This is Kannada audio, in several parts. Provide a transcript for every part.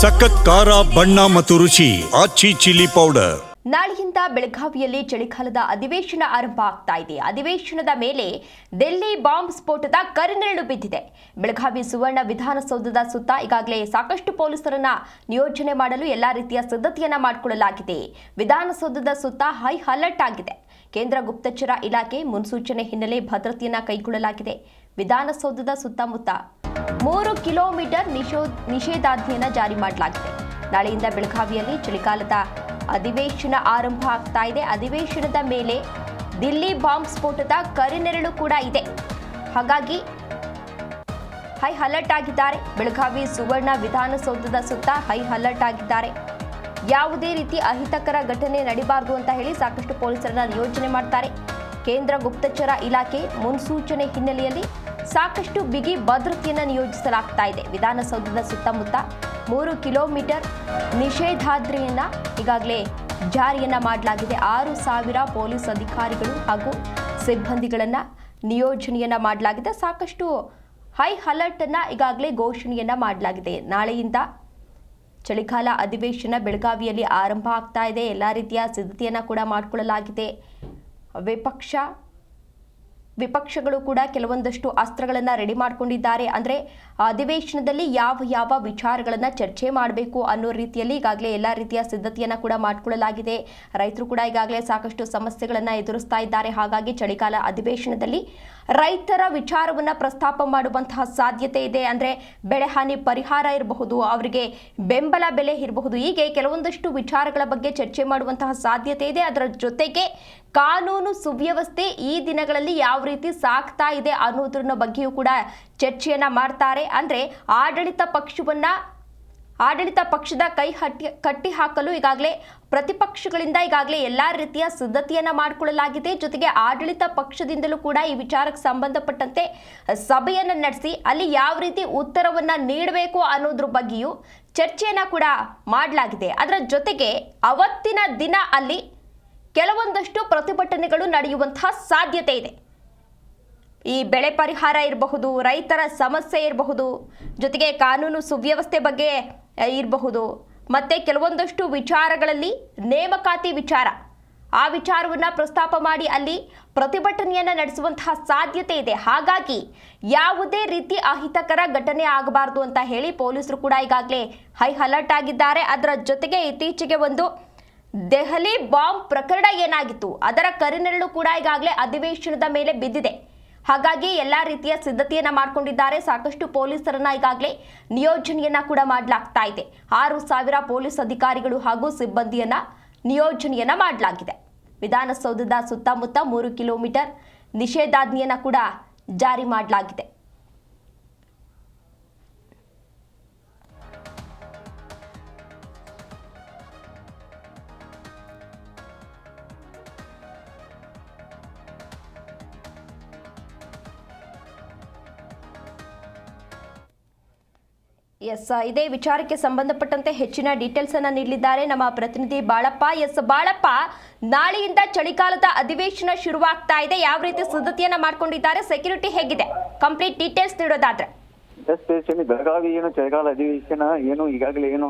ಸಖತ್ ಖಾರ, ಬಣ್ಣ ಮತ್ತು ರುಚಿ, ಆಚಿ ಚಿಲ್ಲಿ ಪೌಡರ್. ನಾಳೆಯಿಂದ ಬೆಳಗಾವಿಯಲ್ಲಿ ಚಳಿಗಾಲದ ಅಧಿವೇಶನ ಆರಂಭ ಆಗ್ತಾ ಇದೆ. ಅಧಿವೇಶನದ ಮೇಲೆ ದೆಲ್ಲಿ ಬಾಂಬ್ ಸ್ಫೋಟದ ಕರಿನೆರಳು ಬಿದ್ದಿದೆ. ಬೆಳಗಾವಿ ಸುವರ್ಣ ವಿಧಾನಸೌಧದ ಸುತ್ತ ಈಗಾಗಲೇ ಸಾಕಷ್ಟು ಪೊಲೀಸರನ್ನ ನಿಯೋಜನೆ ಮಾಡಲು ಎಲ್ಲಾ ರೀತಿಯ ಸಿದ್ಧತೆಯನ್ನ ಮಾಡಿಕೊಳ್ಳಲಾಗಿದೆ. ವಿಧಾನಸೌಧದ ಸುತ್ತ ಹೈ ಅಲರ್ಟ್ ಆಗಿದೆ. ಕೇಂದ್ರ ಗುಪ್ತಚರ ಇಲಾಖೆ ಮುನ್ಸೂಚನೆ ಹಿನ್ನೆಲೆ ಭದ್ರತೆಯನ್ನ ಕೈಗೊಳ್ಳಲಾಗಿದೆ. ವಿಧಾನಸೌಧದ ಸುತ್ತಮುತ್ತ ಮೂರು ಕಿಲೋಮೀಟರ್ ನಿಷೋ ನಿಷೇಧಾಜ್ಞೆಯನ್ನ ಜಾರಿ ಮಾಡಲಾಗಿದೆ. ನಾಳೆಯಿಂದ ಬೆಳಗಾವಿಯಲ್ಲಿ ಚಳಿಗಾಲದ ಅಧಿವೇಶನ ಆರಂಭ ಆಗ್ತಾ ಇದೆ. ಅಧಿವೇಶನದ ಮೇಲೆ ದಿಲ್ಲಿ ಬಾಂಬ್ ಸ್ಫೋಟದ ಕರಿನೆರಳು ಕೂಡ ಇದೆ. ಹಾಗಾಗಿ ಹೈ ಅಲರ್ಟ್ ಆಗಿದ್ದಾರೆ. ಬೆಳಗಾವಿ ಸುವರ್ಣ ವಿಧಾನಸೌಧದ ಸುತ್ತ ಹೈ ಅಲರ್ಟ್ ಆಗಿದ್ದಾರೆ. ಯಾವುದೇ ರೀತಿ ಅಹಿತಕರ ಘಟನೆ ನಡಿಬಾರದು ಅಂತ ಹೇಳಿ ಸಾಕಷ್ಟು ಪೊಲೀಸರನ್ನ ನಿಯೋಜನೆ ಮಾಡ್ತಾರೆ. ಕೇಂದ್ರ ಗುಪ್ತಚರ ಇಲಾಖೆ ಮುನ್ಸೂಚನೆ ಹಿನ್ನೆಲೆಯಲ್ಲಿ ಸಾಕಷ್ಟು ಬಿಗಿ ಭದ್ರತೆಯನ್ನು ನಿಯೋಜಿಸಲಾಗ್ತಾ ಇದೆ. ವಿಧಾನಸೌಧದ ಸುತ್ತಮುತ್ತ ಮೂರು ಕಿಲೋಮೀಟರ್ ನಿಷೇಧಾದ್ರಿಯನ್ನ ಈಗಾಗಲೇ ಜಾರಿಯನ್ನ ಮಾಡಲಾಗಿದೆ. ಆರು ಸಾವಿರ ಪೊಲೀಸ್ ಅಧಿಕಾರಿಗಳು ಹಾಗೂ ಸಿಬ್ಬಂದಿಗಳನ್ನು ನಿಯೋಜನೆಯನ್ನ ಮಾಡಲಾಗಿದೆ. ಸಾಕಷ್ಟು ಹೈ ಅಲರ್ಟ್ ಅನ್ನ ಈಗಾಗಲೇ ಘೋಷಣೆಯನ್ನ ಮಾಡಲಾಗಿದೆ. ನಾಳೆಯಿಂದ ಚಳಿಗಾಲ ಅಧಿವೇಶನ ಬೆಳಗಾವಿಯಲ್ಲಿ ಆರಂಭ ಆಗ್ತಾ ಇದೆ. ಎಲ್ಲ ರೀತಿಯ ಸಿದ್ಧತೆಯನ್ನು ಕೂಡ ಮಾಡಿಕೊಳ್ಳಲಾಗಿದೆ. ವಿಪಕ್ಷ ವಿಪಕ್ಷಗಳು ಕೂಡ ಕೆಲವೊಂದಷ್ಟು ಅಸ್ತ್ರಗಳನ್ನು ರೆಡಿ ಮಾಡಿಕೊಂಡಿದ್ದಾರೆ. ಅಂದರೆ ಅಧಿವೇಶನದಲ್ಲಿ ಯಾವ ಯಾವ ವಿಚಾರಗಳನ್ನು ಚರ್ಚೆ ಮಾಡಬೇಕು ಅನ್ನೋ ರೀತಿಯಲ್ಲಿ ಈಗಾಗಲೇ ಎಲ್ಲ ರೀತಿಯ ಸಿದ್ಧತೆಯನ್ನು ಕೂಡ ಮಾಡಿಕೊಳ್ಳಲಾಗಿದೆ. ರೈತರು ಕೂಡ ಈಗಾಗಲೇ ಸಾಕಷ್ಟು ಸಮಸ್ಯೆಗಳನ್ನು ಎದುರಿಸ್ತಾ ಇದ್ದಾರೆ. ಹಾಗಾಗಿ ಚಳಿಗಾಲ ಅಧಿವೇಶನದಲ್ಲಿ ರೈತರ ವಿಚಾರವನ್ನು ಪ್ರಸ್ತಾಪ ಮಾಡುವಂತಹ ಸಾಧ್ಯತೆ ಇದೆ ಅಂದರೆ ಬೆಳೆ ಹಾನಿ ಪರಿಹಾರ ಇರಬಹುದು, ಅವರಿಗೆ ಬೆಂಬಲ ಬೆಲೆ ಇರಬಹುದು. ಹೀಗೆ ಕೆಲವೊಂದಷ್ಟು ವಿಚಾರಗಳ ಬಗ್ಗೆ ಚರ್ಚೆ ಮಾಡುವಂತಹ ಸಾಧ್ಯತೆ ಇದೆ. ಅದರ ಜೊತೆಗೆ ಕಾನೂನು ಸುವ್ಯವಸ್ಥೆ ಈ ದಿನಗಳಲ್ಲಿ ಯಾವ ರೀತಿ ಸಾಗ್ತಾ ಇದೆ ಅನ್ನೋದ್ರ ಬಗ್ಗೆಯೂ ಕೂಡ ಚರ್ಚೆಯನ್ನ ಮಾಡ್ತಾರೆ. ಅಂದ್ರೆ ಆಡಳಿತ ಪಕ್ಷವನ್ನ ಆಡಳಿತ ಪಕ್ಷದ ಕೈ ಹಟ್ಟಿ ಕಟ್ಟಿ ಹಾಕಲು ಈಗಾಗಲೇ ಪ್ರತಿಪಕ್ಷಗಳಿಂದ ಈಗಾಗಲೇ ಎಲ್ಲ ರೀತಿಯ ಸಿದ್ಧತೆಯನ್ನ ಮಾಡಿಕೊಳ್ಳಲಾಗಿದೆ. ಜೊತೆಗೆ ಆಡಳಿತ ಪಕ್ಷದಿಂದಲೂ ಕೂಡ ಈ ವಿಚಾರಕ್ಕೆ ಸಂಬಂಧಪಟ್ಟಂತೆ ಸಭೆಯನ್ನು ನಡೆಸಿ ಅಲ್ಲಿ ಯಾವ ರೀತಿ ಉತ್ತರವನ್ನ ನೀಡಬೇಕು ಅನ್ನೋದ್ರ ಬಗ್ಗೆಯೂ ಚರ್ಚೆಯನ್ನ ಕೂಡ ಮಾಡಲಾಗಿದೆ. ಅದರ ಜೊತೆಗೆ ಅವತ್ತಿನ ದಿನ ಅಲ್ಲಿ ಕೆಲವೊಂದಷ್ಟು ಪ್ರತಿಭಟನೆಗಳು ನಡೆಯುವಂತಹ ಸಾಧ್ಯತೆ ಇದೆ. ಈ ಬೆಳೆ ಪರಿಹಾರ ಇರಬಹುದು, ರೈತರ ಸಮಸ್ಯೆ ಇರಬಹುದು, ಜೊತೆಗೆ ಕಾನೂನು ಸುವ್ಯವಸ್ಥೆ ಬಗ್ಗೆ ಇರಬಹುದು. ಮತ್ತೆ ಕೆಲವೊಂದಷ್ಟು ವಿಚಾರಗಳಲ್ಲಿ ನೇಮಕಾತಿ ವಿಚಾರ. ಆ ವಿಚಾರವನ್ನ ಪ್ರಸ್ತಾಪ ಮಾಡಿ ಅಲ್ಲಿ ಪ್ರತಿಭಟನೆಯನ್ನ ನಡೆಸುವಂತಹ ಸಾಧ್ಯತೆ ಇದೆ. ಹಾಗಾಗಿ ಯಾವುದೇ ರೀತಿ ಅಹಿತಕರ ಘಟನೆ ಆಗಬಾರ್ದು ಅಂತ ಹೇಳಿ ಪೊಲೀಸರು ಕೂಡ ಈಗಾಗಲೇ ಹೈ ಅಲರ್ಟ್ ಆಗಿದ್ದಾರೆ. ಅದರ ಜೊತೆಗೆ ಇತ್ತೀಚೆಗೆ ಒಂದು ದೆಹಲಿ ಬಾಂಬ್ ಪ್ರಕರಣ ಏನಾಗಿತ್ತು? ಅದರ ಕರಿನೆರಳು ಕೂಡ ಈಗಾಗಲೇ ಅಧಿವೇಶನದ ಮೇಲೆ ಬಿದ್ದಿದೆ. ಹಾಗಾಗಿ ಎಲ್ಲಾ ರೀತಿಯ ಸಿದ್ಧತೆಯನ್ನ ಮಾಡಿಕೊಂಡಿದ್ದಾರೆ. ಸಾಕಷ್ಟು ಪೊಲೀಸರನ್ನ ಈಗಾಗಲೇ ನಿಯೋಜನೆಯನ್ನ ಕೂಡ ಮಾಡಲಾಗ್ತಾ ಇದೆ. ಆರು ಸಾವಿರ ಪೊಲೀಸ್ ಅಧಿಕಾರಿಗಳು ಹಾಗೂ ಸಿಬ್ಬಂದಿಯನ್ನ ನಿಯೋಜನೆಯನ್ನ ಮಾಡಲಾಗಿದೆ. ವಿಧಾನಸೌಧದ ಸುತ್ತಮುತ್ತ ಮೂರು ಕಿಲೋಮೀಟರ್ ನಿಷೇಧಾಜ್ಞೆಯನ್ನ ಕೂಡ ಜಾರಿ ಮಾಡಲಾಗಿದೆ. ಎಸ್ ಇದೇ ವಿಚಾರಕ್ಕೆ ಸಂಬಂಧಪಟ್ಟಂತೆ ಹೆಚ್ಚಿನ ಡೀಟೇಲ್ಸ್ ಅನ್ನ ನೀಡಲಿದ್ದಾರೆ ನಮ್ಮ ಪ್ರತಿನಿಧಿ ಬಾಳಪ್ಪ ಎಸ್ ಬಾಳಪ್ಪ ನಾಳೆಯಿಂದ ಚಳಿಗಾಲದ ಅಧಿವೇಶನ ಶುರುವಾಗ್ತಾ ಇದೆ ಯಾವ ರೀತಿ ಸಿದ್ಧತೆಯನ್ನ ಮಾಡ್ಕೊಂಡಿದ್ದಾರೆ ಸೆಕ್ಯೂರಿಟಿ ಹೇಗಿದೆ ಕಂಪ್ಲೀಟ್ ಡೀಟೇಲ್ಸ್ ನೀಡೋದಾದ್ರೆ ಬೆಳಗಾವಿ ಏನು ಚಳಿಗಾಲ ಅಧಿವೇಶನ ಏನು ಈಗಾಗಲೇ ಏನು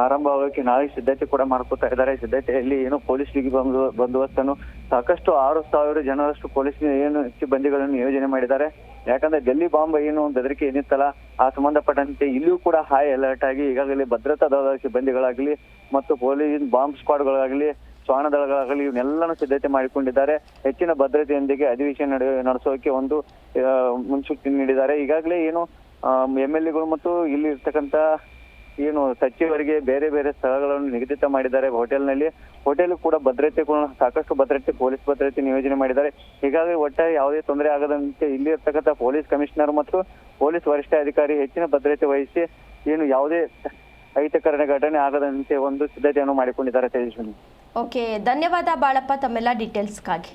ಆರಂಭ ಆಗೋಕೆ ನಾಳೆ ಸಿದ್ಧತೆ ಕೂಡ ಮಾಡ್ಕೊತಾ ಇದ್ದಾರೆ ಸಿದ್ಧತೆಯಲ್ಲಿ ಏನು ಪೊಲೀಸ್ ಬಿಗಿ ಬಂದು ಬಂದೋಬಸ್ತನ್ನು ಸಾಕಷ್ಟು ಆರು ಸಾವಿರ ಜನರಷ್ಟು ಪೊಲೀಸ್ ಏನು ಸಿಬ್ಬಂದಿಗಳನ್ನು ನಿಯೋಜನೆ ಮಾಡಿದ್ದಾರೆ ಯಾಕಂದ್ರೆ ಡೆಲ್ಲಿ ಬಾಂಬ್ ಏನು ಬೆದರಿಕೆ ಏನಿತ್ತಲ್ಲ, ಆ ಸಂಬಂಧಪಟ್ಟಂತೆ ಇಲ್ಲಿಯೂ ಕೂಡ ಹೈ ಅಲರ್ಟ್ ಆಗಿ ಈಗಾಗಲೇ ಭದ್ರತಾ ದಳದ ಸಿಬ್ಬಂದಿಗಳಾಗಲಿ ಮತ್ತು ಪೊಲೀಸ್ ಬಾಂಬ್ ಸ್ಕ್ವಾಡ್ಗಳಾಗಲಿ ಶ್ವಾನ ದಳಗಳಾಗಲಿ ಇವನ್ನೆಲ್ಲನೂ ಸಿದ್ಧತೆ ಮಾಡಿಕೊಂಡಿದ್ದಾರೆ. ಹೆಚ್ಚಿನ ಭದ್ರತೆಯೊಂದಿಗೆ ಅಧಿವೇಶನ ನಡೆ ನಡೆಸೋಕೆ ಒಂದು ಮುನ್ಸೂಚನೆ ನೀಡಿದ್ದಾರೆ. ಈಗಾಗಲೇ ಏನು ಎಂ ಎಲ್ ಎಗಳು ಮತ್ತು ಇಲ್ಲಿ ಇರ್ತಕ್ಕಂತ ಏನು ಸಚಿವರಿಗೆ ಬೇರೆ ಬೇರೆ ಸ್ಥಳಗಳನ್ನು ನಿಗದಿತ ಮಾಡಿದ್ದಾರೆ. ಹೋಟೆಲ್ನಲ್ಲಿ ಹೋಟೆಲ್ ಕೂಡ ಭದ್ರತೆ ಸಾಕಷ್ಟು ಭದ್ರತೆ, ಪೊಲೀಸ್ ಭದ್ರತೆ ನಿಯೋಜನೆ ಮಾಡಿದ್ದಾರೆ. ಹೀಗಾಗಿ ಒಟ್ಟಾರೆ ಯಾವುದೇ ತೊಂದರೆ ಆಗದಂತೆ ಇಲ್ಲಿ ಇರ್ತಕ್ಕಂಥ ಪೊಲೀಸ್ ಕಮಿಷನರ್ ಮತ್ತು ಪೊಲೀಸ್ ವರಿಷ್ಠಾಧಿಕಾರಿ ಹೆಚ್ಚಿನ ಭದ್ರತೆ ವಹಿಸಿ ಏನು ಯಾವುದೇ ಅಹಿತಕರಣ ಘಟನೆ ಆಗದಂತೆ ಒಂದು ಸಿದ್ಧತೆಯನ್ನು ಮಾಡಿಕೊಂಡಿದ್ದಾರೆ, ತೇಜಸ್ವಿನಿ. ಓಕೆ ಧನ್ಯವಾದ ಬಾಳಪ್ಪ ತಮ್ಮೆಲ್ಲ ಡೀಟೇಲ್ಸ್ಗಾಗಿ